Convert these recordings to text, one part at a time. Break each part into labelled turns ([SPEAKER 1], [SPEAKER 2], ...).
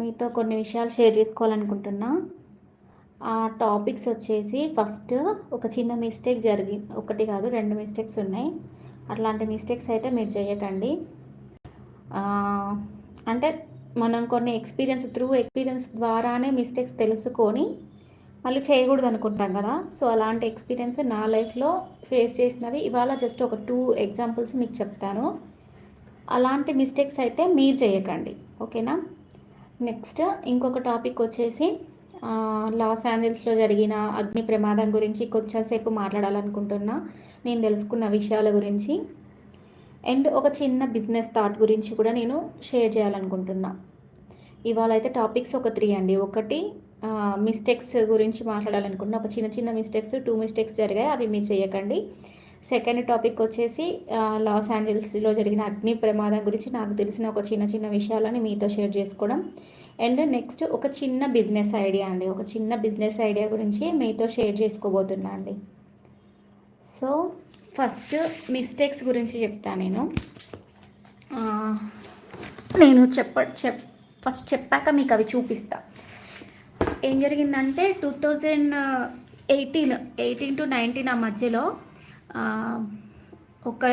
[SPEAKER 1] మీతో కొన్ని విషయాలు షేర్ చేసుకోవాలనుకుంటున్నా. ఆ టాపిక్స్ వచ్చేసి ఫస్ట్ ఒక చిన్న మిస్టేక్ జరిగి ఒకటి కాదు రెండు మిస్టేక్స్ ఉన్నాయి. అట్లాంటి మిస్టేక్స్ అయితే మీరు చేయకండి. అంటే మనం కొన్ని ఎక్స్పీరియన్స్ త్రూ ఎక్స్పీరియన్స్ ద్వారానే మిస్టేక్స్ తెలుసుకొని మళ్ళీ చేయకూడదు అనుకుంటాం కదా. సో అలాంటి ఎక్స్పీరియన్స్ నా లైఫ్లో ఫేస్ చేసినవి ఇవాళ జస్ట్ ఒక టూ ఎగ్జాంపుల్స్ మీకు చెప్తాను. అలాంటి మిస్టేక్స్ అయితే మీరు చేయకండి. ఓకేనా? నెక్స్ట్ ఇంకొక టాపిక్ వచ్చేసి లాస్ ఏంజల్స్లో జరిగిన అగ్ని ప్రమాదం గురించి కొంచెం సేపు మాట్లాడాలనుకుంటున్నా. నేను తెలుసుకున్న విషయాల గురించి. అండ్ ఒక చిన్న బిజినెస్ థాట్ గురించి కూడా నేను షేర్ చేయాలనుకుంటున్నా. ఇవాళ అయితే టాపిక్స్ ఒక త్రీ అండి. ఒకటి మిస్టేక్స్ గురించి మాట్లాడాలనుకుంటున్నా. ఒక చిన్న చిన్న మిస్టేక్స్ టూ మిస్టేక్స్ జరిగాయి. అవి మీరు చేయకండి. సెకండ్ టాపిక్ వచ్చేసి లాస్ ఏంజల్స్లో జరిగిన అగ్ని ప్రమాదం గురించి నాకు తెలిసిన ఒక చిన్న చిన్న విషయాలని మీతో షేర్ చేసుకోవడం. అండ్ నెక్స్ట్ ఒక చిన్న బిజినెస్ ఐడియా అండి. ఒక చిన్న బిజినెస్ ఐడియా గురించి మీతో షేర్ చేసుకోబోతున్నా అండి. సో ఫస్ట్ మిస్టేక్స్ గురించి చెప్తాను నేను. నేను చెప్ప చెప్ ఫస్ట్ చెప్పాక మీకు అవి చూపిస్తా. ఏం జరిగిందంటే two thousand eighteen eighteen to nineteen ఆ మధ్యలో ఒక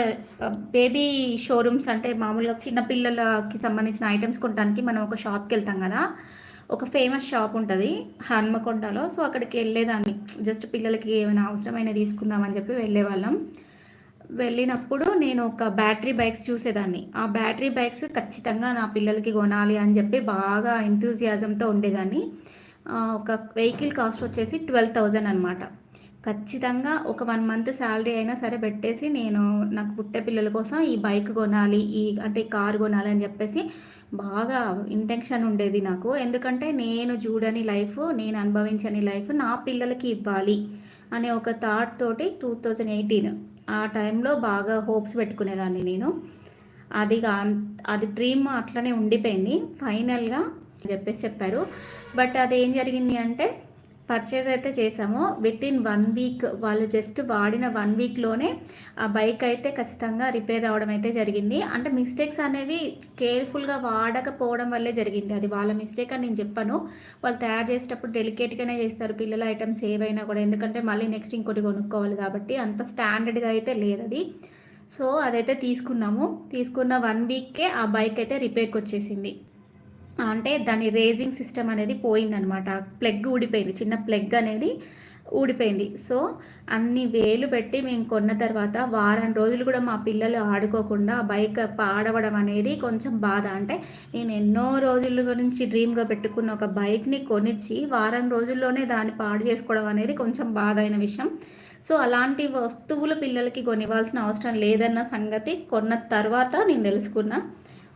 [SPEAKER 1] బేబీ షోరూమ్స్ అంటే మామూలుగా చిన్నపిల్లలకి సంబంధించిన ఐటమ్స్ కొనడానికి మనం ఒక షాప్కి వెళ్తాం కదా. ఒక ఫేమస్ షాప్ ఉంటుంది హన్మకొండలో. సో అక్కడికి వెళ్ళేదాన్ని. జస్ట్ పిల్లలకి ఏమైనా అవసరమైన తీసుకుందామని చెప్పి వెళ్ళేవాళ్ళం. వెళ్ళినప్పుడు నేను ఒక బ్యాటరీ బైక్స్ చూసేదాన్ని. ఆ బ్యాటరీ బైక్స్ ఖచ్చితంగా నా పిల్లలకి కొనాలి అని చెప్పి బాగా ఎంతూజియాజంతో ఉండేదాన్ని. ఒక వెహికల్ కాస్ట్ వచ్చేసి ట్వెల్వ్ థౌజండ్ అనమాట ఖచ్చితంగా ఒక వన్ మంత్ శాలరీ అయినా సరే పెట్టేసి నేను నాకు పుట్టే పిల్లల కోసం ఈ బైక్ కొనాలి ఈ అంటే కారు కొనాలి అని చెప్పేసి బాగా ఇంటెన్షన్ ఉండేది నాకు. ఎందుకంటే నేను చూడని లైఫ్ నేను అనుభవించని లైఫ్ నా పిల్లలకి ఇవ్వాలి అనే ఒక థాట్ తోటి టూ థౌజండ్ ఎయిటీన్ ఆ టైంలో బాగా హోప్స్ పెట్టుకునేదాన్ని నేను. అది అది డ్రీమ్ అట్లనే ఉండిపోయింది. ఫైనల్గా చెప్పేసి చెప్పారు. బట్ అది ఏం జరిగింది అంటే పర్చేస్ అయితే చేసాము విత్ ఇన్ వన్ వీక్ వాళ్ళు జస్ట్ వాడిన వన్ వీక్లోనే ఆ బైక్ అయితే ఖచ్చితంగా రిపేర్ అవడం అయితే జరిగింది. అంటే మిస్టేక్స్ అనేవి కేర్ఫుల్గా వాడకపోవడం వల్లే జరిగింది. అది వాళ్ళ మిస్టేక్ అని నేను చెప్పాను. వాళ్ళు తయారు చేసేటప్పుడు డెలికేట్గానే చేస్తారు. పిల్లల ఐటమ్స్ ఏవైనా కూడా. ఎందుకంటే మళ్ళీ నెక్స్ట్ ఇంకోటి కొనుక్కోవాలి కాబట్టి అంత స్టాండర్డ్గా అయితే లేదు అది. సో అదైతే తీసుకున్నాము. తీసుకున్న వన్ వీక్కే ఆ బైక్ అయితే రిపేర్కి వచ్చేసింది. అంటే దాని రేజింగ్ సిస్టమ్ అనేది పోయిందనమాట ప్లగ్ ఊడిపోయింది. చిన్న ప్లగ్ అనేది ఊడిపోయింది. సో అన్ని వేలు పెట్టి మేము కొన్న తర్వాత వారం రోజులు కూడా మా పిల్లలు ఆడుకోకుండా బైక్ పాడవడం అనేది కొంచెం బాధ. అంటే నేను ఎన్నో రోజుల గురించి డ్రీమ్గా పెట్టుకున్న ఒక బైక్ని కొనిచ్చి వారం రోజుల్లోనే దాన్ని పాడు చేసుకోవడం అనేది కొంచెం బాధ అయిన విషయం. సో అలాంటి వస్తువులు పిల్లలకి కొనివ్వాల్సిన అవసరం లేదన్న సంగతి కొన్న తర్వాత నేను తెలుసుకున్నా.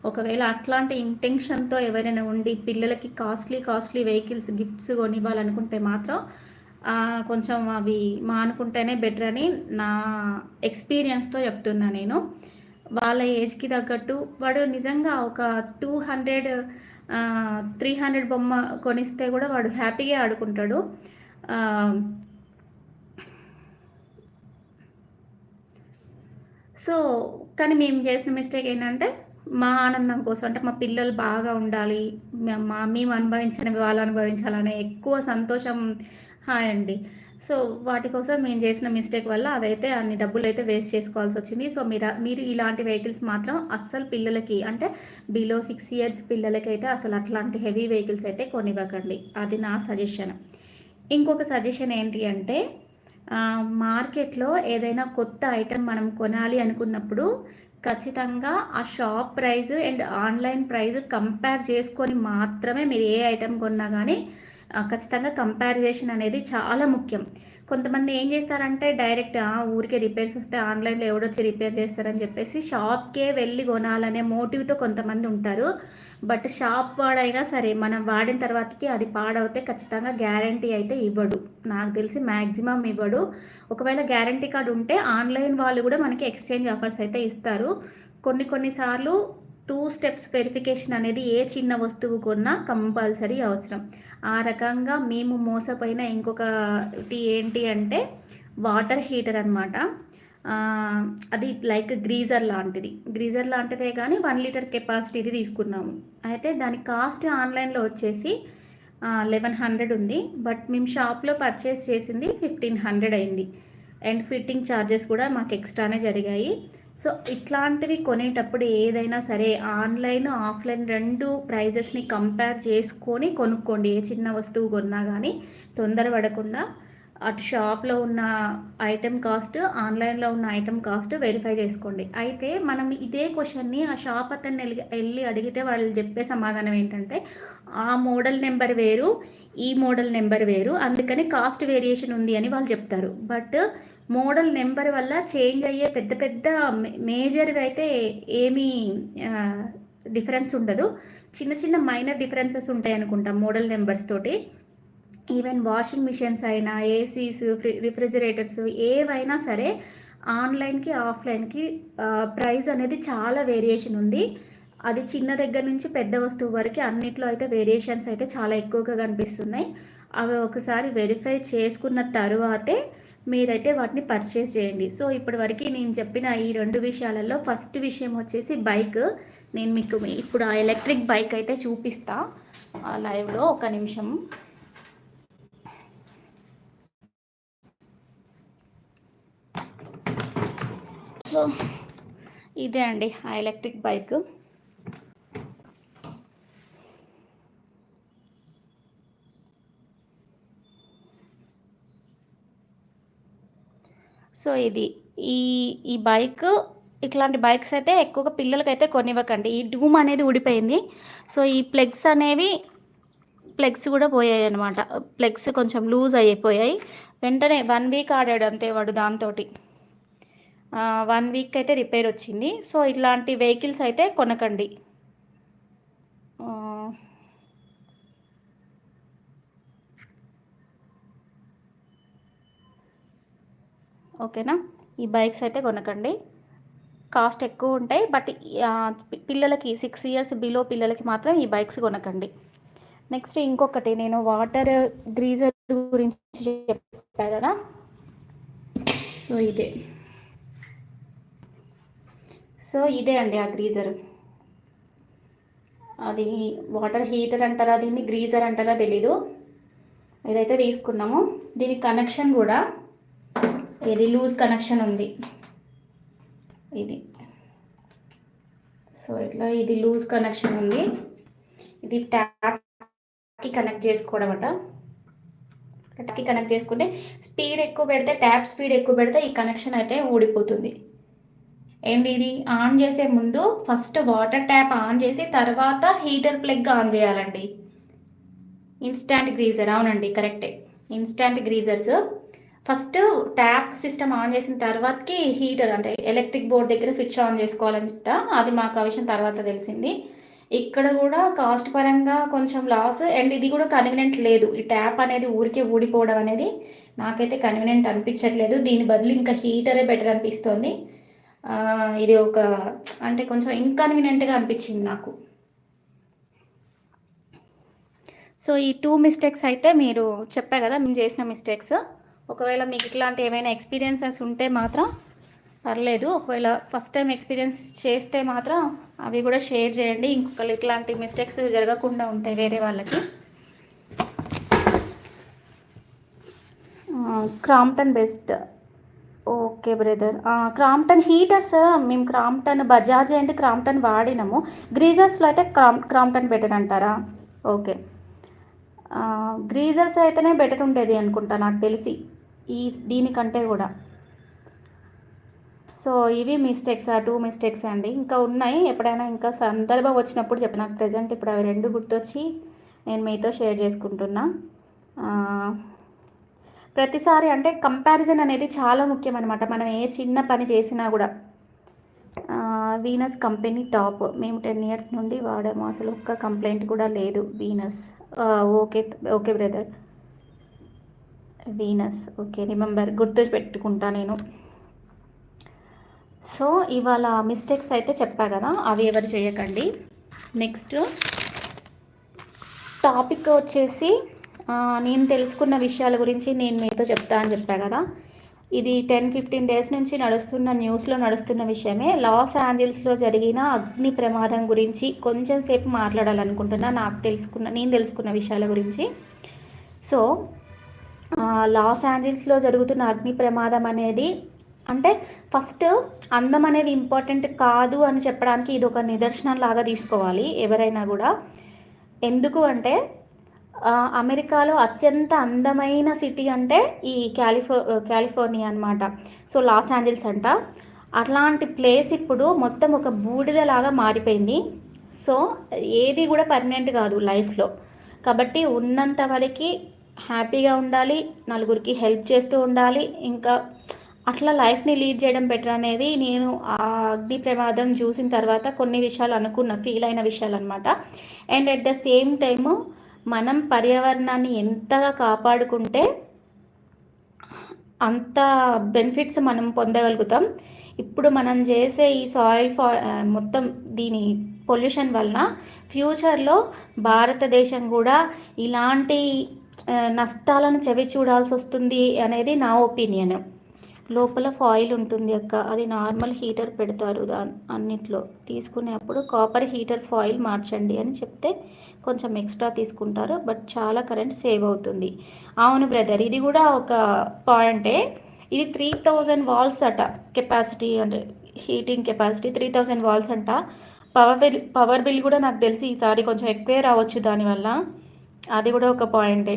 [SPEAKER 1] ఒకవేళ అట్లాంటి ఇంటెన్షన్తో ఎవరైనా ఉండి పిల్లలకి కాస్ట్లీ కాస్ట్లీ వెహికల్స్ గిఫ్ట్స్ కొనివ్వాలనుకుంటే మాత్రం కొంచెం అవి మానుకుంటేనే బెటర్ అని నా ఎక్స్పీరియన్స్తో చెప్తున్నా నేను. వాళ్ళ ఏజ్కి తగ్గట్టు వాడు నిజంగా ఒక టూ హండ్రెడ్ త్రీ హండ్రెడ్ బొమ్మ కొనిస్తే కూడా వాడు హ్యాపీగా ఆడుకుంటాడు. సో కానీ మేము చేసిన మిస్టేక్ ఏంటంటే మా ఆనందం కోసం అంటే మా పిల్లలు బాగా ఉండాలి మా మేము అనుభవించిన వాళ్ళు అనుభవించాలనే ఎక్కువ సంతోషం హాయ్ అండి. సో వాటి కోసం మేము చేసిన మిస్టేక్ వల్ల అదైతే అన్ని డబ్బులు అయితే వేస్ట్ చేసుకోవాల్సి వచ్చింది. సో మీరు మీరు ఇలాంటి వెహికల్స్ మాత్రం అస్సలు పిల్లలకి అంటే బిలో సిక్స్ ఇయర్స్ పిల్లలకి అయితే అసలు అట్లాంటి హెవీ వెహికల్స్ అయితే కొనివ్వకండి. అది నా సజెషన్. ఇంకొక సజెషన్ ఏంటి అంటే మార్కెట్లో ఏదైనా కొత్త ఐటెం మనం కొనాలి అనుకున్నప్పుడు ఖచ్చితంగా ఆ shop price and online price compare చేసుకొని మాత్రమే మీరు ఏ ఐటెం కొన్నా కానీ ఖచ్చితంగా కంపారిజేషన్ అనేది చాలా ముఖ్యం. కొంతమంది ఏం చేస్తారంటే డైరెక్ట్ ఊరికే రిపేర్స్ వస్తే ఆన్లైన్లో ఎవడొచ్చి రిపేర్ చేస్తారని చెప్పేసి షాప్కే వెళ్ళి కొనాలనే మోటివ్తో కొంతమంది ఉంటారు. బట్ షాప్ వాడైనా సరే మనం వాడిన తర్వాతకి అది పాడవుతే ఖచ్చితంగా గ్యారంటీ అయితే ఇవ్వడు. నాకు తెలిసి మ్యాక్సిమం ఇవ్వడు. ఒకవేళ గ్యారంటీ కార్డు ఉంటే ఆన్లైన్ వాళ్ళు కూడా మనకి ఎక్స్చేంజ్ ఆఫర్స్ అయితే ఇస్తారు. కొన్ని కొన్నిసార్లు టూ స్టెప్స్ వెరిఫికేషన్ అనేది ఏ చిన్న వస్తువు కొన్నా కంపల్సరీ అవసరం. ఆ రకంగా మేము మోసపోయిన ఇంకొకటి ఏంటి అంటే వాటర్ హీటర్ అనమాట అది లైక్ గ్రీజర్ లాంటిది. గ్రీజర్ లాంటిదే కానీ వన్ లీటర్ కెపాసిటీది తీసుకున్నాము. అయితే దాని కాస్ట్ ఆన్లైన్లో వచ్చేసి లెవెన్ హండ్రెడ్ ఉంది. బట్ మేము షాప్లో పర్చేస్ చేసింది ఫిఫ్టీన్ హండ్రెడ్ అయింది. అండ్ ఫిట్టింగ్ ఛార్జెస్ కూడా మాకు ఎక్స్ట్రానే జరిగాయి. సో ఇట్లాంటివి కొనేటప్పుడు ఏదైనా సరే ఆన్లైన్ ఆఫ్లైన్ రెండు ప్రైజెస్ని కంపేర్ చేసుకొని కొనుక్కోండి. ఏ చిన్న వస్తువు కొన్నా కానీ తొందరపడకుండా అటు షాప్లో ఉన్న ఐటెం కాస్ట్ ఆన్లైన్లో ఉన్న ఐటెం కాస్ట్ వెరిఫై చేసుకోండి. అయితే మనం ఇదే క్వశ్చన్ని ఆ షాప్ అతన్ని వెళ్ళి వెళ్ళి అడిగితే వాళ్ళు చెప్పే సమాధానం ఏంటంటే ఆ మోడల్ నెంబర్ వేరు ఈ మోడల్ నెంబర్ వేరు. అందుకని కాస్ట్ వేరియేషన్ ఉంది అని వాళ్ళు చెప్తారు. బట్ మోడల్ నెంబర్ వల్ల చేంజ్ అయ్యే పెద్ద పెద్ద మేజర్వి అయితే ఏమీ డిఫరెన్స్ ఉండదు. చిన్న చిన్న మైనర్ డిఫరెన్సెస్ ఉంటాయి అనుకుంటా మోడల్ నెంబర్స్ తోటి. ఈవెన్ వాషింగ్ మిషన్స్ అయినా ఏసీస్ రిఫ్రిజిరేటర్స్ ఏవైనా సరే ఆన్లైన్కి ఆఫ్లైన్కి ప్రైస్ అనేది చాలా వేరియేషన్ ఉంది. అది చిన్న దగ్గర నుంచి పెద్ద వస్తువు వరకు అన్నిట్లో అయితే వేరియేషన్స్ అయితే చాలా ఎక్కువగా కనిపిస్తున్నాయి. అవి ఒకసారి వెరిఫై చేసుకున్న తర్వాతే మీరైతే వాటిని పర్చేస్ చేయండి. సో ఇప్పటి వరకు నేను చెప్పిన ఈ రెండు విషయాలలో ఫస్ట్ విషయం వచ్చేసి బైక్ నేను మీకు ఇప్పుడు ఆ ఎలక్ట్రిక్ బైక్ అయితే చూపిస్తా. లైవ్లో ఒక నిమిషం. సో ఇదే అండి ఆ ఎలక్ట్రిక్ బైక్ సో ఇది ఈ ఈ బైక్ ఇట్లాంటి బైక్స్ అయితే ఎక్కువగా పిల్లలకైతే కొనివ్వకండి. ఈ డూమ్ అనేది ఊడిపోయింది. సో ఈ ప్లగ్స్ అనేవి ప్లగ్స్ కూడా పోయాయి అనమాట ప్లగ్స్ కొంచెం లూజ్ అయిపోయాయి. వెంటనే వన్ వీక్ ఆడాడు అంతే వాడు దాంతో వన్ వీక్ అయితే రిపేర్ వచ్చింది. సో ఇట్లాంటి వెహికల్స్ అయితే కొనకండి. ఓకేనా? ఈ బైక్స్ అయితే కొనకండి. కాస్ట్ ఎక్కువ ఉంటాయి. బట్ పిల్లలకి సిక్స్ ఇయర్స్ బిలో పిల్లలకి మాత్రం ఈ బైక్స్ కొనకండి. నెక్స్ట్ ఇంకొకటి నేను వాటర్ గ్రీజర్ గురించి చెప్పా కదా? సో ఇదే. సో ఇదే అండి ఆ గ్రీజర్. అది వాటర్ హీటర్ అంటారా? దీన్ని గ్రీజర్ అంటారా తెలీదు. ఇదైతే తీసుకున్నాము. దీని కనెక్షన్ కూడా ఇది లూజ్ కనెక్షన్ ఉంది. ఇది. సో ఇట్లా ఇది లూజ్ కనెక్షన్ ఉంది. ఇది ట్యాప్కి కనెక్ట్ చేసుకోవడం అట. ట్యాప్కి కనెక్ట్ చేసుకుంటే స్పీడ్ ఎక్కువ పెడితే ట్యాప్ స్పీడ్ ఎక్కువ పెడితే ఈ కనెక్షన్ అయితే ఊడిపోతుంది. అండ్ ఇది? ఆన్ చేసే ముందు ఫస్ట్ వాటర్ ట్యాప్ ఆన్ చేసి తర్వాత హీటర్ ప్లగ్ ఆన్ చేయాలండి. ఇన్స్టాంట్ గ్రీజర్ అవునండి కరెక్టే instant geysers first tap system on చేసిన తర్వాతకి హీటర్ అంటే ఎలక్ట్రిక్ బోర్డ్ దగ్గర స్విచ్ ఆన్ చేసుకోవాలని అది మాకు ఆ విషయం తర్వాత తెలిసింది. ఇక్కడ కూడా కాస్ట్ పరంగా కొంచెం లాస్. అండ్ ఇది కూడా కన్వీనెంట్ లేదు. ఈ ట్యాప్ అనేది ఊరికే ఊడిపోవడం అనేది నాకైతే కన్వీనెంట్ అనిపించట్లేదు. దీని బదులు ఇంకా హీటరే బెటర్ అనిపిస్తుంది. ఇది ఒక అంటే కొంచెం ఇన్కన్వీనియంట్గా అనిపించింది నాకు. సో ఈ టూ మిస్టేక్స్ అయితే మీరు చెప్పా కదా మేము చేసిన మిస్టేక్స్ ఒకవేళ మీకు ఇట్లాంటి ఏమైనా ఎక్స్పీరియన్సెస్ ఉంటే మాత్రం పర్లేదు. ఒకవేళ ఫస్ట్ టైం ఎక్స్పీరియన్స్ చేస్తే మాత్రం అవి కూడా షేర్ చేయండి. ఇంకొకరు ఇట్లాంటి మిస్టేక్స్ జరగకుండా ఉంటాయి వేరే వాళ్ళకి. Crompton best okay brother Crompton heaters మేము క్రాంప్టన్ బజాజ్ అండ్ క్రాంప్టన్ వాడినాము. గ్రీజర్స్లో అయితే క్రామ్ క్రాంప్టన్ బెటర్ అంటారా? ఓకే గ్రీజర్స్ అయితేనే బెటర్ ఉండేది అనుకుంటా నాకు తెలిసి. ఈ దీనికంటే కూడా. సో ఇవి మిస్టేక్స్ ఆ టూ మిస్టేక్స్ అండి. ఇంకా ఉన్నాయి. ఎప్పుడైనా ఇంకా సందర్భం వచ్చినప్పుడు చెప్పు. నాకు ప్రజెంట్ ఇప్పుడు అవి రెండు గుర్తొచ్చి నేను మీతో షేర్ చేసుకుంటున్నా. ప్రతిసారి అంటే కంపారిజన్ అనేది చాలా ముఖ్యం అనమాట మనం ఏ చిన్న పని చేసినా కూడా. Venus company top. మేము టెన్ ఇయర్స్ నుండి వాడాము. అసలు ఒక్క కంప్లైంట్ కూడా లేదు Venus. Okay okay brother. Venus okay remember గుర్తు పెట్టుకుంటా నేను. సో ఇవాళ మిస్టేక్స్ అయితే చెప్పా కదా అవి ఎవరు చేయకండి. నెక్స్ట్ టాపిక్ వచ్చేసి నేను తెలుసుకున్న విషయాల గురించి నేను మీతో చెప్తా అని చెప్పా కదా. ఇది టెన్ ఫిఫ్టీన్ డేస్ నుంచి నడుస్తున్న న్యూస్లో నడుస్తున్న విషయమే. లాస్ ఏంజల్స్లో జరిగిన అగ్ని ప్రమాదం గురించి కొంచెం సేపు మాట్లాడాలనుకుంటున్నా నాకు తెలుసుకున్న నేను తెలుసుకున్న విషయాల గురించి. సో లాస్ ఏంజల్స్లో జరుగుతున్న అగ్ని ప్రమాదం అనేది అంటే ఫస్ట్ అందం అనేది ఇంపార్టెంట్ కాదు అని చెప్పడానికి ఇది ఒక నిదర్శనం లాగా తీసుకోవాలి ఎవరైనా కూడా. ఎందుకు అంటే అమెరికాలో అత్యంత అందమైన సిటీ అంటే ఈ క్యాలిఫో కాలిఫోర్నియా అనమాట సో లాస్ ఏంజల్స్ అంట. అట్లాంటి ప్లేస్ ఇప్పుడు మొత్తం ఒక బూడిదలాగా మారిపోయింది. సో ఏది కూడా పర్మనెంట్ కాదు లైఫ్లో. కాబట్టి ఉన్నంత వరకు హ్యాపీగా ఉండాలి నలుగురికి హెల్ప్ చేస్తూ ఉండాలి. ఇంకా అట్లా లైఫ్ని లీడ్ చేయడం బెటర్ అనేది నేను ఆ అగ్ని ప్రమాదం చూసిన తర్వాత కొన్ని విషయాలు అనుకున్న ఫీల్ అయిన విషయాలు అనమాట and at the same time మనం పర్యావరణాన్ని ఎంతగా కాపాడుకుంటే అంత బెనిఫిట్స్ మనం పొందగలుగుతాం. ఇప్పుడు మనం చేసే ఈ సాయిల్ ఫా మొత్తం దీని పొల్యూషన్ వలన ఫ్యూచర్లో భారతదేశం కూడా ఇలాంటి నష్టాలను చెవి చూడాల్సి వస్తుంది అనేది నా ఒపీనియన్. లోపల ఫాయిల్ ఉంటుంది అక్క. అది నార్మల్ హీటర్ పెడతారు దా అన్నిట్లో. తీసుకునేప్పుడు కాపర్ హీటర్ ఫాయిల్ మార్చండి అని చెప్తే కొంచెం ఎక్స్ట్రా తీసుకుంటారు బట్ చాలా కరెంట్ సేవ్ అవుతుంది. అవును బ్రదర్ ఇది కూడా ఒక పాయింటే. ఇది త్రీ థౌజండ్ వాల్స్ అట కెపాసిటీ అంటే heating capacity three thousand watts అంట. పవర్ బిల్ పవర్ బిల్ కూడా నాకు తెలిసి ఈసారి కొంచెం ఎక్కువే రావచ్చు దానివల్ల. అది కూడా ఒక పాయింటే.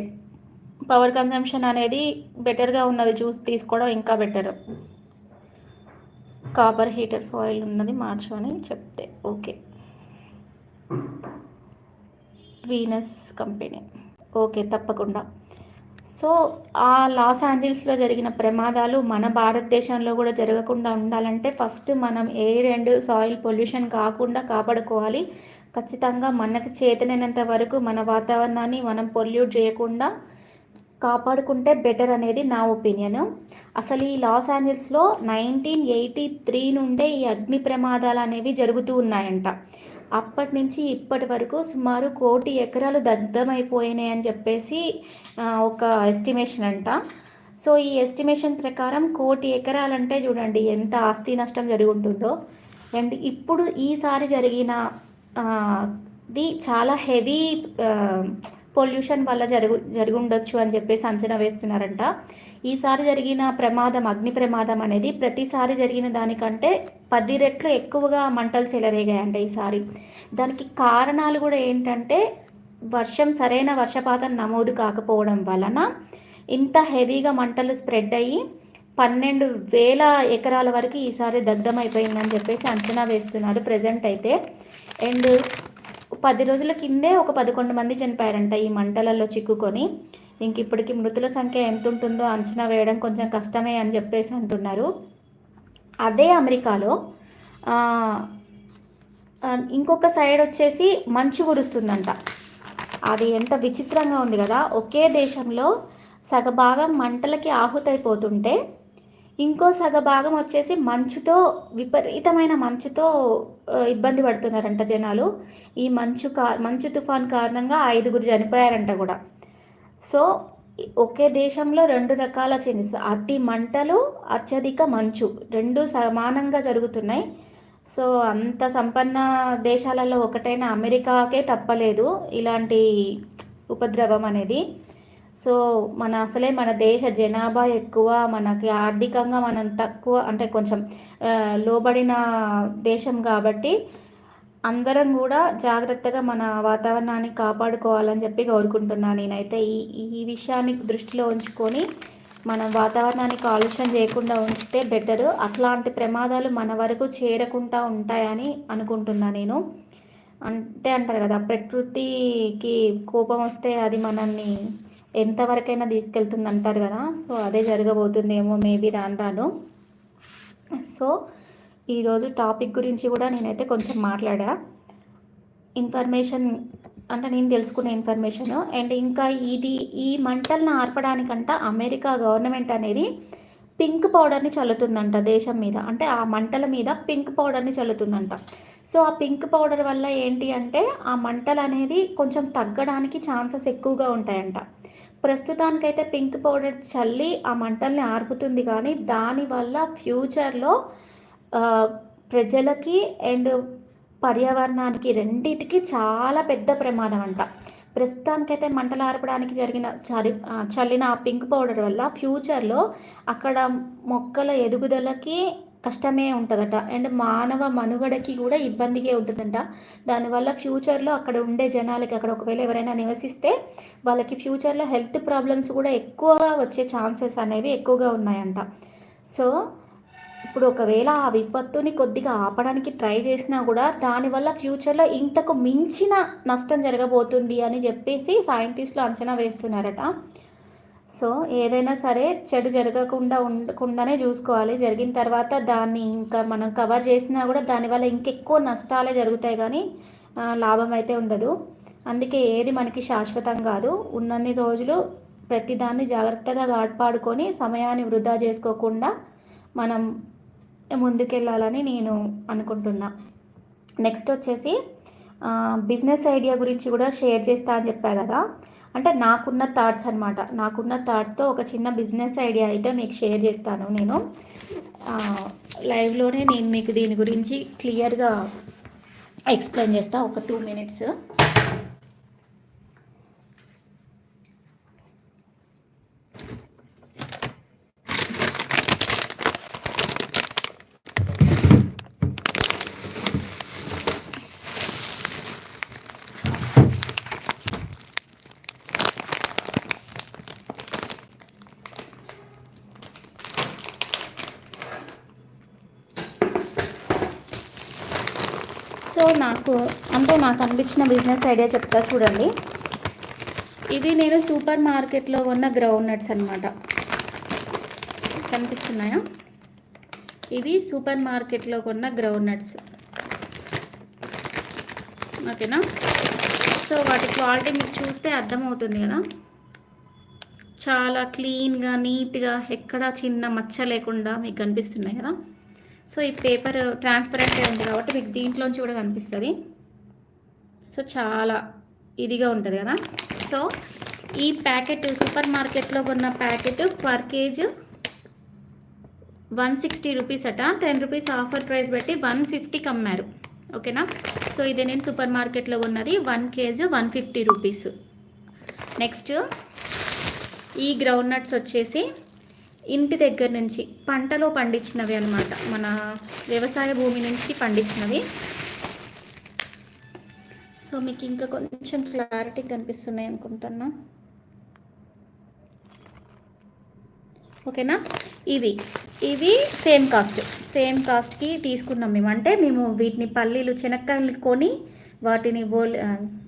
[SPEAKER 1] పవర్ కన్సంప్షన్ అనేది బెటర్గా ఉన్నది. చూసి తీసుకోవడం ఇంకా బెటర్ కాపర్ హీటర్ ఫాయిల్ ఉన్నది మార్చమని చెప్తే. ఓకే వీనస్ కంపెనీ ఓకే తప్పకుండా. సో ఆ లాస్ ఏంజల్స్లో జరిగిన ప్రమాదాలు మన భారతదేశంలో కూడా జరగకుండా ఉండాలంటే ఫస్ట్ మనం ఎయిర్ అండ్ సాయిల్ పొల్యూషన్ కాకుండా కాపాడుకోవాలి. ఖచ్చితంగా మనకు చేతనైనంత వరకు మన వాతావరణాన్ని మనం పొల్యూట్ చేయకుండా కాపాడుకుంటే బెటర్ అనేది నా ఒపీనియన్. అసలు ఈ లాస్ ఏంజల్స్లో నైన్టీన్ ఎయిటీ త్రీ నుండే ఈ అగ్ని ప్రమాదాలు అనేవి జరుగుతూ ఉన్నాయంట. అప్పటి నుంచి ఇప్పటి వరకు సుమారు కోటి ఎకరాలు దగ్ధమైపోయినాయి అని చెప్పేసి ఒక ఎస్టిమేషన్ అంట. సో ఈ ఎస్టిమేషన్ ప్రకారం కోటి ఎకరాలంటే చూడండి ఎంత ఆస్తి నష్టం జరిగి ఉంటుందో అండ్ ఇప్పుడు ఈసారి జరిగిన ది చాలా హెవీ పొల్యూషన్ వల్ల జరుగు జరుగుండొచ్చు అని చెప్పేసి అంచనా వేస్తున్నారంట. ఈసారి జరిగిన ప్రమాదం అగ్ని ప్రమాదం అనేది ప్రతిసారి జరిగిన దానికంటే పది రెట్లు ఎక్కువగా మంటలు చెలరేగాయంట ఈసారి. దానికి కారణాలు కూడా ఏంటంటే వర్షం సరైన వర్షపాతం నమోదు కాకపోవడం వలన ఇంత హెవీగా మంటలు స్ప్రెడ్ అయ్యి పన్నెండు వేల ఎకరాల వరకు ఈసారి దగ్ధమైపోయిందని చెప్పేసి అంచనా వేస్తున్నారు ప్రజెంట్ అయితే. అండ్ పది రోజుల కిందే ఒక పదకొండు మంది చనిపోయారంట ఈ మంటలలో చిక్కుకొని. ఇంక ఇప్పటికి మృతుల సంఖ్య ఎంత ఉంటుందో అంచనా వేయడం కొంచెం కష్టమే అని చెప్పేసి అంటున్నారు. అదే అమెరికాలో ఇంకొక సైడ్ వచ్చేసి మంచు కురుస్తుందంట. అది ఎంత విచిత్రంగా ఉంది కదా. ఒకే దేశంలో సగభాగం మంటలకి ఆహుతైపోతుంటే ఇంకో సగ భాగం వచ్చేసి మంచుతో విపరీతమైన మంచుతో ఇబ్బంది పడుతున్నారంట జనాలు. ఈ మంచు కా మంచు తుఫాన్ కారణంగా ఐదుగురు చనిపోయారంట కూడా. సో ఒకే దేశంలో రెండు రకాల చేంజెస్ అతి మంటలు అత్యధిక మంచు రెండు సమానంగా జరుగుతున్నాయి. సో అంత సంపన్న దేశాలలో ఒకటైన అమెరికాకే తప్పలేదు ఇలాంటి ఉపద్రవం అనేది. సో మన అసలే మన దేశ జనాభా ఎక్కువ మనకి ఆర్థికంగా మనం తక్కువ అంటే కొంచెం లోబడిన దేశం కాబట్టి అందరం కూడా జాగ్రత్తగా మన వాతావరణాన్ని కాపాడుకోవాలని చెప్పి కోరుకుంటున్నాను నేనైతే. ఈ ఈ విషయాన్ని దృష్టిలో ఉంచుకొని మనం వాతావరణాన్ని కాలుష్యం చేయకుండా ఉంచితే బెటరు. అట్లాంటి ప్రమాదాలు మన వరకు చేరకుండా ఉంటాయని అనుకుంటున్నా నేను. అంతే అంటారు కదా ప్రకృతికి కోపం వస్తే అది మనల్ని ఎంతవరకైనా తీసుకెళ్తుంది అంటారు కదా. సో అదే జరగబోతుందేమో మేబీ రాను రాను. సో ఈరోజు టాపిక్ గురించి కూడా నేనైతే కొంచెం మాట్లాడా. ఇన్ఫర్మేషన్ అంటే నేను తెలుసుకునే ఇన్ఫర్మేషన్. అండ్ ఇంకా ఇది ఈ మంటలను ఆర్పడానికంట అమెరికా గవర్నమెంట్ అనేది పింక్ పౌడర్ని చల్లుతుందంట దేశం మీద. అంటే ఆ మంటల మీద పింక్ పౌడర్ని చల్లుతుందంట. సో ఆ పింక్ పౌడర్ వల్ల ఏంటి అంటే ఆ మంటలు అనేది కొంచెం తగ్గడానికి ఛాన్సెస్ ఎక్కువగా ఉంటాయంట. ప్రస్తుతానికైతే పింక్ పౌడర్ చల్లి ఆ మంటల్ని ఆర్పుతుంది కానీ దానివల్ల ఫ్యూచర్లో ప్రజలకి అండ్ పర్యావరణానికి రెండింటికి చాలా పెద్ద ప్రమాదం అంట. ప్రస్తుతానికైతే మంటలు ఆర్పడానికి జరిగిన చలి చల్లిన ఆ పింక్ పౌడర్ వల్ల ఫ్యూచర్లో అక్కడ మొక్కల ఎదుగుదలకి కష్టమే ఉంటుందట. అండ్ మానవ మనుగడకి కూడా ఇబ్బందిగా ఉంటుందంట. దానివల్ల ఫ్యూచర్లో అక్కడ ఉండే జనాలకి అక్కడ ఒకవేళ ఎవరైనా నివసిస్తే వాళ్ళకి ఫ్యూచర్లో హెల్త్ ప్రాబ్లమ్స్ కూడా ఎక్కువగా వచ్చే ఛాన్సెస్ అనేవి ఎక్కువగా ఉన్నాయంట. సో ఇప్పుడు ఒకవేళ ఆ విపత్తుని కొద్దిగా ఆపడానికి ట్రై చేసినా కూడా దానివల్ల ఫ్యూచర్లో ఇంతకు మించిన నష్టం జరగబోతుంది అని చెప్పేసి సైంటిస్టులు అంచనా వేస్తున్నారట. సో ఏదైనా సరే చెడు జరగకుండా ఉండకుండానే చూసుకోవాలి. జరిగిన తర్వాత దాన్ని ఇంకా మనం కవర్ చేసినా కూడా దానివల్ల ఇంకెక్కువ నష్టాలే జరుగుతాయి కానీ లాభం అయితే ఉండదు. అందుకే ఏది మనకి శాశ్వతం కాదు. ఉన్నన్ని రోజులు ప్రతిదాన్ని జాగ్రత్తగా కాపాడుకొని సమయాన్ని వృధా చేసుకోకుండా మనం ముందుకెళ్ళాలని నేను అనుకుంటున్నా. నెక్స్ట్ వచ్చేసి బిజినెస్ ఐడియా గురించి కూడా షేర్ చేస్తా అని చెప్పా కదా. అంటే నాకున్న థాట్స్ అనమాట నాకున్న థాట్స్తో ఒక చిన్న బిజినెస్ ఐడియా అయితే మీకు షేర్ చేస్తాను నేను. లైవ్లోనే నేను మీకు దీని గురించి క్లియర్గా ఎక్స్ప్లెయిన్ చేస్తాను ఒక టూ మినిట్స్ సో నాకు అంటే నాకు అనిపించిన బిజినెస్ ఐడియా చెప్తా చూడండి. ఇవి నేను సూపర్ మార్కెట్లో కొన్న గ్రౌండ్ నట్స్ అనమాట కనిపిస్తున్నాయా? ఇవి సూపర్ మార్కెట్లో కొన్న గ్రౌండ్ నట్స్ ఓకేనా? సో వాటి క్వాలిటీ మీకు చూస్తే అర్థమవుతుంది కదా? చాలా క్లీన్గా నీట్గా ఎక్కడా చిన్న మచ్చ లేకుండా మీకు కనిపిస్తున్నాయి కదా? సో ఈ పేపర్ ట్రాన్స్పరెంటే ఉంది కాబట్టి మీకు దీంట్లోంచి కూడా కనిపిస్తుంది. సో చాలా ఇదిగా ఉంటుంది కదా. సో ఈ ప్యాకెట్ సూపర్ మార్కెట్లో కొన్న packet per KG one sixty rupees అట. టెన్ రూపీస్ ఆఫర్ ప్రైస్ పెట్టి వన్ ఫిఫ్టీకి అమ్మారు ఓకేనా? సో ఇది నేను సూపర్ మార్కెట్లో ఉన్నది one KG one fifty rupees. Next ఈ గ్రౌండ్ నట్స్ వచ్చేసి ఇంటి దగ్గర నుంచి పంటలో పండించినవి అనమాట మన వ్యవసాయ భూమి నుంచి పండించినవి. సో మీకు ఇంకా కొంచెం క్లారిటీ కనిపిస్తున్నాయి అనుకుంటున్నా. ఓకేనా? ఇవి. ఇవి సేమ్ కాస్ట్ సేమ్ కాస్ట్కి తీసుకున్నాం మేము. అంటే మేము వీటిని పల్లీలు శనక్కాయలు కొని వాటిని బోల్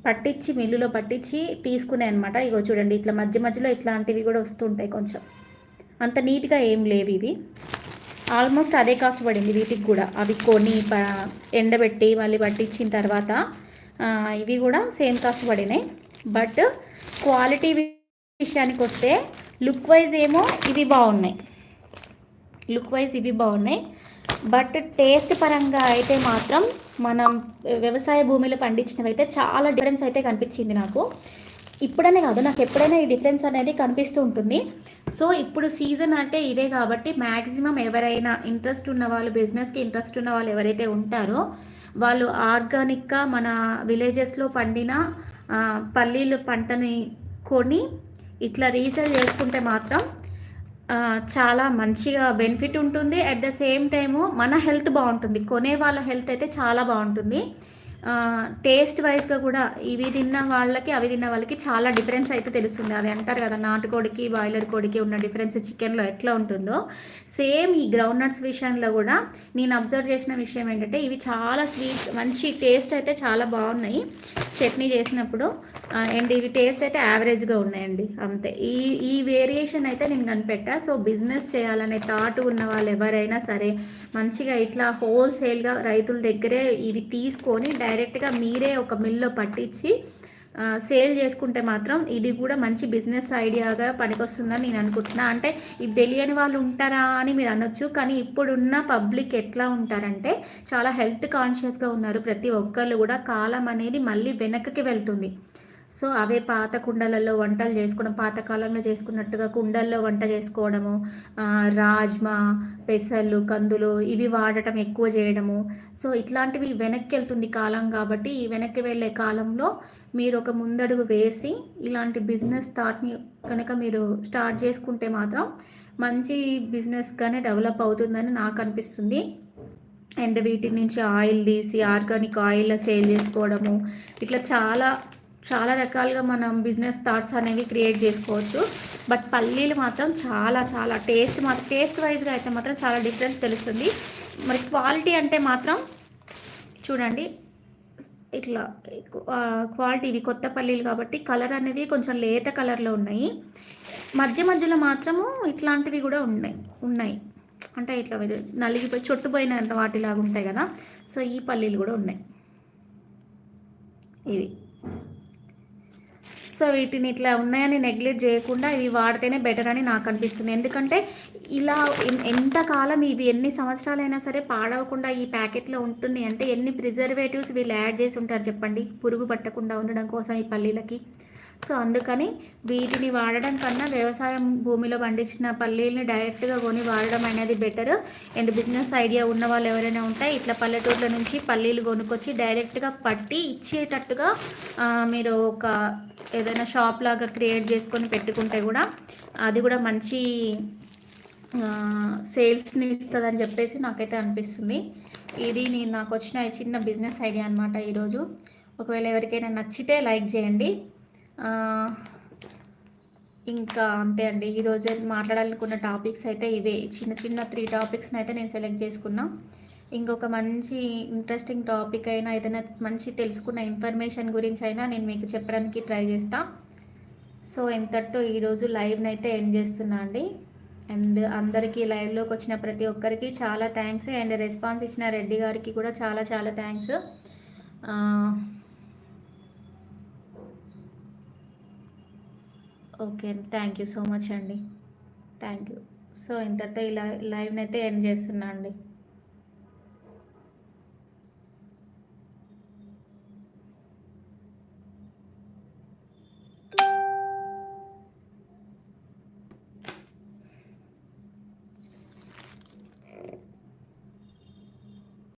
[SPEAKER 1] పట్టించి మిల్లులో పట్టించి తీసుకునే అనమాట ఇగో చూడండి ఇట్లా మధ్య మధ్యలో ఇట్లాంటివి కూడా వస్తుంటాయి కొంచెం. అంత నీట్గా ఏం లేవు ఇవి. ఆల్మోస్ట్ అదే కాస్ట్ పడింది వీటికి కూడా. అవి కొని ఎండబెట్టి మళ్ళీ పట్టించిన తర్వాత ఇవి కూడా సేమ్ కాస్ట్ పడినాయి. బట్ క్వాలిటీ విషయానికి వస్తే లుక్ వైజ్ ఏమో ఇవి బాగున్నాయి. లుక్ వైజ్ ఇవి బాగున్నాయి. బట్ టేస్ట్ పరంగా అయితే మాత్రం మనం వ్యవసాయ భూమిలో పండించినవి అయితే చాలా డిఫరెన్స్ అయితే కనిపించింది నాకు. ఇప్పుడనే కాదు నాకు ఎప్పుడైనా ఈ డిఫరెన్స్ అనేది కనిపిస్తూ ఉంటుంది. సో ఇప్పుడు సీజన్ అంటే ఇదే కాబట్టి మ్యాక్సిమం ఎవరైనా ఇంట్రెస్ట్ ఉన్న వాళ్ళు బిజినెస్కి ఇంట్రెస్ట్ ఉన్న వాళ్ళు ఎవరైతే ఉంటారో వాళ్ళు ఆర్గానిక్గా మన విలేజెస్లో పండిన పల్లీలు పంటని కొని ఇట్లా రీసేల్ చేసుకుంటే మాత్రం చాలా మంచిగా బెనిఫిట్ ఉంటుంది. అట్ ద సేమ్ టైము మన హెల్త్ బాగుంటుంది. కొనే వాళ్ళ హెల్త్ అయితే చాలా బాగుంటుంది. టేస్ట్ వైజ్గా కూడా ఇవి తిన్న వాళ్ళకి అవి తిన్న వాళ్ళకి చాలా డిఫరెన్స్ అయితే తెలుస్తుంది. అది అంటారు కదా నాటుకోడికి బాయిలర్ కోడికి ఉన్న డిఫరెన్స్ చికెన్లో ఎట్లా ఉంటుందో. సేమ్ ఈ గ్రౌండ్ నట్స్ విషయంలో కూడా నేను అబ్జర్వ్ చేసిన విషయం ఏంటంటే ఇవి చాలా స్వీట్ మంచి టేస్ట్ అయితే చాలా బాగున్నాయి. చట్నీ చేసినప్పుడు అండ్ ఇవి టేస్ట్ అయితే యావరేజ్గా ఉన్నాయండి అంతే. ఈ ఈ వేరియేషన్ అయితే నేను కనిపెట్టా. సో బిజినెస్ చేయాలనే థాట్ ఉన్న వాళ్ళు ఎవరైనా సరే మంచిగా ఇట్లా హోల్సేల్గా రైతుల దగ్గరే ఇవి తీసుకొని డైరెక్ట్గా మీరే ఒక మిల్లో పట్టించి సేల్ చేసుకుంటే మాత్రం ఇది కూడా మంచి బిజినెస్ ఐడియాగా పనికొస్తుందని నేను అనుకుంటున్నా. అంటే ఇది తెలియని వాళ్ళు ఉంటారా అని మీరు అనొచ్చు కానీ ఇప్పుడున్న పబ్లిక్ ఎట్లా ఉంటారంటే చాలా హెల్త్ కాన్షియస్గా ఉన్నారు. ప్రతి ఒక్కళ్ళు కూడా కాలం అనేది మళ్ళీ వెనక్కి వెళ్తుంది. సో అవే పాత కుండలలో వంటలు చేసుకోవడం పాతకాలంలో చేసుకున్నట్టుగా కుండల్లో వంట చేసుకోవడము రాజ్మా పెసలు కందులు ఇవి వాడటం ఎక్కువ చేయడము. సో ఇట్లాంటివి వెనక్కి వెళ్తుంది కాలం కాబట్టి ఈ వెనక్కి వెళ్ళే కాలంలో మీరు ఒక ముందడుగు వేసి ఇలాంటి బిజినెస్ స్టార్ట్ని కనుక మీరు స్టార్ట్ చేసుకుంటే మాత్రం మంచి బిజినెస్గానే డెవలప్ అవుతుందని నాకు అనిపిస్తుంది. అండ్ వీటి నుంచి ఆయిల్ తీసి ఆర్గానిక్ ఆయిల్ సేల్ చేసుకోవడము ఇట్లా చాలా చాలా రకాలుగా మనం బిజినెస్ థాట్స్ అనేవి క్రియేట్ చేసుకోవచ్చు. బట్ పల్లీలు మాత్రం చాలా చాలా టేస్ట్ మాత్రం టేస్ట్ వైజ్గా అయితే మాత్రం చాలా డిఫరెన్స్ తెలుస్తుంది. మరి క్వాలిటీ అంటే మాత్రం చూడండి ఇట్లా క్వాలిటీ ఇవి కొత్త పల్లీలు కాబట్టి కలర్ అనేది కొంచెం లేత కలర్లో ఉన్నాయి. మధ్య మధ్యలో మాత్రము ఇట్లాంటివి కూడా ఉన్నాయి ఉన్నాయి. అంటే ఇట్లా నలిగిపోయి చుట్టుపోయిన వాటిలాగా ఉంటాయి కదా. సో ఈ పల్లీలు కూడా ఉన్నాయి. ఇవి. సో వీటిని ఇట్లా ఉన్నాయని నెగ్లెక్ట్ చేయకుండా ఇవి వాడితేనే బెటర్ అని నాకు అనిపిస్తుంది. ఎందుకంటే ఇలా ఎంతకాలం ఇవి ఎన్ని సంవత్సరాలైనా సరే పాడవకుండా ఈ ప్యాకెట్లో ఉంటుంది అంటే ఎన్ని ప్రిజర్వేటివ్స్ వీళ్ళు యాడ్ చేసి ఉంటారు చెప్పండి? పురుగు పట్టకుండా ఉండడం కోసం ఈ పల్లీలకి. సో అందుకని వీటిని వాడడం కన్నా వ్యవసాయం భూమిలో పండించిన పల్లీలని డైరెక్ట్గా కొని వాడడం అనేది బెటర్. అండ్ బిజినెస్ ఐడియా ఉన్న వాళ్ళు ఎవరైనా ఉంటే ఇట్లా పల్లెటూర్ల నుంచి పల్లీలు కొనుక్కొచ్చి డైరెక్ట్గా పట్టి ఇచ్చేటట్టుగా మీరు ఒక ఏదైనా షాప్ లాగా క్రియేట్ చేసుకొని పెట్టుకుంటే కూడా అది కూడా మంచి సేల్స్ని ఇస్తుందని చెప్పేసి నాకైతే అనిపిస్తుంది. ఇది నేను నాకు వచ్చిన చిన్న బిజినెస్ ఐడియా అనమాట ఈరోజు. ఒకవేళ ఎవరికైనా నచ్చితే లైక్ చేయండి. ఇంకా అంతే అండి. ఈరోజు మాట్లాడాలనుకున్న టాపిక్స్ అయితే ఇవే. చిన్న చిన్న త్రీ టాపిక్స్ని అయితే నేను సెలెక్ట్ చేసుకున్నా. ఇంకొక మంచి ఇంట్రెస్టింగ్ టాపిక్ అయినా ఏదైనా మంచి తెలుసుకున్న ఇన్ఫర్మేషన్ గురించి అయినా నేను మీకు చెప్పడానికి ట్రై చేస్తా. సో ఇంతటితో ఈరోజు లైవ్ని అయితే ఎండ్ చేస్తున్నా అండి. అండ్ అందరికీ లైవ్లోకి వచ్చిన ప్రతి ఒక్కరికి చాలా థ్యాంక్స్. అండ్ రెస్పాన్స్ ఇచ్చిన రెడ్డి గారికి కూడా చాలా చాలా థ్యాంక్స్. ఓకే అండి. థ్యాంక్ యూ సో మచ్ అండి. Thank you. సో ఇంతటితో ఇలా లైవ్ని అయితే ఎండ్ చేస్తున్నా అండి.